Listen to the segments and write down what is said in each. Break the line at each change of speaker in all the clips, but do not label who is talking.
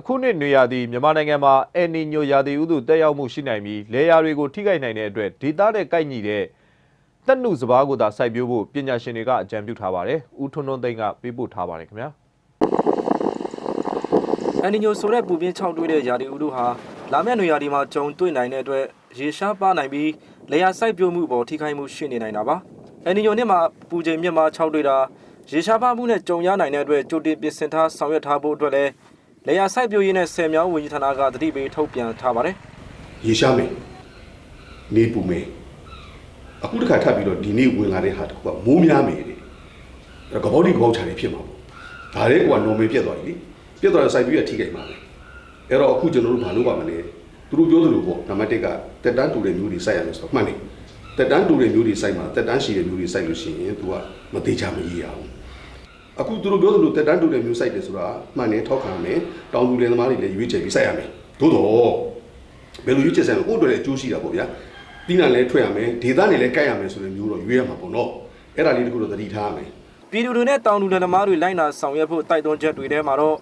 အခုနှစ်နွေရာသီမြန်မာနိုင်ငံမှာအယ်နီညိုရာသီဥတုတက်ရောက်မှုရှိနိုင်ပြီးလေယာတွေကိုထိခိုက်နိုင်တဲ့အတွက်ဒေသနဲ့ကိုက်ညီတဲ့တက်နုစဘာကိုသာစိုက်ပျိုးဖို့ပညာရှင်တွေကအကြံပြုထားပါတယ်။ဦးထွန်းထွန်းသိန်းကပေးပို့ထားပါတယ်ခင်ဗျာ။
အန်နီညိုဆိုတဲ့ပူပြင်း6တွေ့တဲ့ယာဒီဥတုဟာလာမယ့်နွေရာသီမှာကြုံတွေ့နိုင်တဲ့အတွက်ရေရှားပါနိုင်ပြီးလေယာစိုက်ပျိုးမှုပေါ်ထိခိုက်မှုရှိနေနိုင်တာပါအန်နီညိုနှစ်မှာပူချိန်မြင့်မှာ6တွေ့တာရေရှားပါမှုနဲ့ကြုံရနိုင်တဲ့အတွက်ကြိုတင်ပြင်ဆင်ထားဆောင်ရွက်ထားဖို့အတွက်လည်း လေယာစိုက်ပျိုးရေးနဲ့ဆယ်မြောင်းဝန်ကြီးဌာနကတတိပေးထုတ်ပြန်ထားပါတယ်
ရေရှားမယ်နေပူမယ်အခုတစ်ခါထပ်ပြီးတော့ဒီနေ့ဝင်လာတဲ့ဟာတခုကမိုးများမယ်တဲ့အဲ့တော့ကပောဒီကပောချာနေဖြစ်မှာပေါ့ဒါလေးကနော်မယ်ပြတ်သွားပြီလေပြတ်သွားတဲ့စိုက်ပြီးရထိခိုက်မှာပဲအဲ့တော့အခုကျွန်တော်တို့ဘာလုပ်ပါမလဲသူတို့ပြောသလိုပေါ့နံပါတ်1ကတက်တန်းတူတဲ့မျိုးတွေစိုက်ရမယ်ဆိုတော့မှန်တယ်တက်တန်းတူတဲ့မျိုးတွေစိုက်မှာတက်တန်းရှိတဲ့မျိုးတွေစိုက်လို့ရှိရင် तू ကမသေးချာမရအောင် အခုသူတို့ပြောသလိုတက်တန်းတူတဲ့မျိုးစိုက်တယ်ဆိုတာမှန်တယ်ထောက်ခံမယ်တောင်သူလယ်သမားတွေလည်းရွေးချယ်ပြီးစိုက်ရမယ်သို့တော့ဘယ်လိုရွေးချယ်ဆိုင်လဲကိုယ့်အတွက်လည်းအကျိုးရှိတာပေါ့ဗျာတိနံလည်းထွက်ရမယ်ဒေသနဲ့လည်းကိုက်ရမယ်ဆိုတဲ့မျိုးတော့ရွေးရမှာပေါ့နော်အဲ့ဒါလေးတခုတော့သတိထားရမယ်
ပြည်သူတွေနဲ့တောင်သူလယ်သမားတွေလိုက်နာဆောင်ရွက်ဖို့တိုက်တွန်းချက်တွေထဲမှာတော့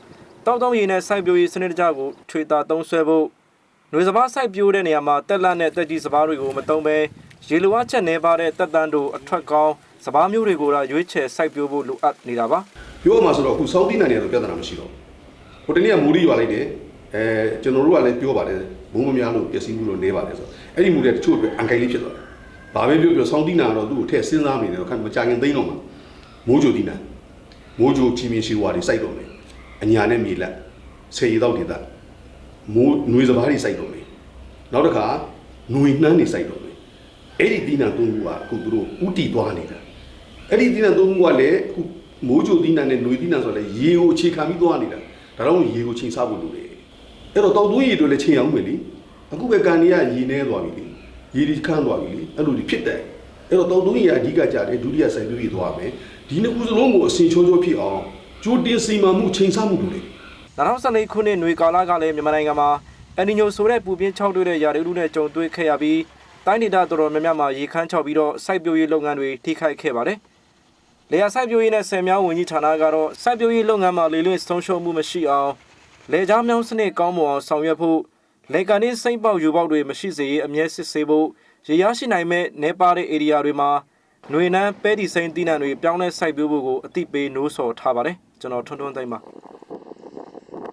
တောက်တောင်းရည်နဲ့စိုက်ပျိုးရေးစနစ်တကျကိုထွေတာသုံးဆွဲဖို့ຫນွေစဘာစိုက်ပျိုးတဲ့နေရာမှာတက်လက်နဲ့တက်ကြီးစဘာတွေကိုမတုံးပဲ ရေလိုအပ်ချက်နေပါတဲ့တက်တန်းတို့အထွက်ကောင်းစဘာမျိုးတွေကိုတော့ရွေးချယ်စိုက်ပျိုးဖို့လိုအပ်နေတာပါ
ပြောမှဆိုတော့အခုစောင်းတိနံတွေတော့ပြဿနာမရှိတော့ဘူးဟိုတနေ့ကမူရီရွာလိုက်တယ်အဲကျွန်တော်တို့ကလည်းပြောပါတယ်ဘုံမများလို့ပျက်စီးမှုလို့နေပါတယ်ဆိုတော့အဲ့ဒီမူတွေတချို့အတွက်အန်ကိုင်လေးဖြစ်သွားတယ်ဘာပဲပြောပြောစောင်းတိနံကတော့သူ့ကိုထည့်စဉ်းစားနေတယ်တော့ခက်မကြခင်သိမ်းတော့မှာမိုးကြိုတိနံ မိုးကြိုချီမင်းရှိဝါတွေစိုက်တော့မယ်အညာနဲ့မြေလက်ဆေရီတော့ဒေသမိုးຫນွေစပားတွေစိုက်တော့မယ်နောက်တစ်ခါຫນွေနှမ်းတွေစိုက်တော့မယ် အဲ့ဒီဒီနံသုံးခုကအခုသူတို့ဥတီသွားနေတာအဲ့ဒီဒီနံသုံးခုကလည်းအခုမိုးကြိုဒီနံနဲ့ຫນွေဒီနံဆိုတော့လေရေကိုအခြေခံပြီးသွားနေတာဒါတော့ရေကိုချိန်စားဖို့လိုတယ်အဲ့တော့တောက်သွင်းရေတွေလည်းချိန်အောင်မယ်လीအခုပဲကန်ကြီးကရေနေသွားပြီလीရေဒီခန့်သွားပြီလीအဲ့လိုဒီဖြစ်တယ်အဲ့တော့တောက်သွင်းရေအဓိကကြတယ်ဒုတိယဆိုင်ပြီးသွားမယ်ဒီနှစ်ခုစလုံးကိုအစင်ချိုးချိုးဖြစ်အောင်ကြိုတင်စီမံမှုချိန်ဆမှုလိုတယ်
2014ခုနှစ်ຫນွေကာလကလည်းမြန်မာနိုင်ငံမှာအန်နီညိုဆိုတဲ့ပူပြင်း6တွေ့တဲ့ရာသီဥတုနဲ့ကြုံတွေ့ခဲ့ရပြီး တိုင်းဒေသတော်တော်များများမှာရေခမ်းချောက်ပြီးတော့စိုက်ပျိုးရေးလုပ်ငန်းတွေထိခိုက်ခဲ့ပါတယ်။လေယာစိုက်ပျိုးရေးနဲ့ဆယ်မြောင်းဝန်ကြီးဌာနကတော့စိုက်ပျိုးရေးလုပ်ငန်းမှာလေလွင့်ဆုံးရှုံးမှုမရှိအောင်လေကြားမြောင်းစနစ်ကောင်းမွန်အောင်ဆောင်ရွက်ဖို့လေကန်နေစိမ့်ပေါက်ယူပေါက်တွေမရှိစေရေးအမြဲစစ်ဆေးဖို့ရေရရှိနိုင်မဲ့နေပါတဲ့ area တွေမှာຫນွေနှမ်းပဲဒီစိမ့်တီးနှံတွေပြောင်းလဲစိုက်ပျိုးဖို့ကိုအတိပေးနိုးဆော်ထားပါတယ်ကျွန်တော်ထွန်းထွန်းသိမ်းပါ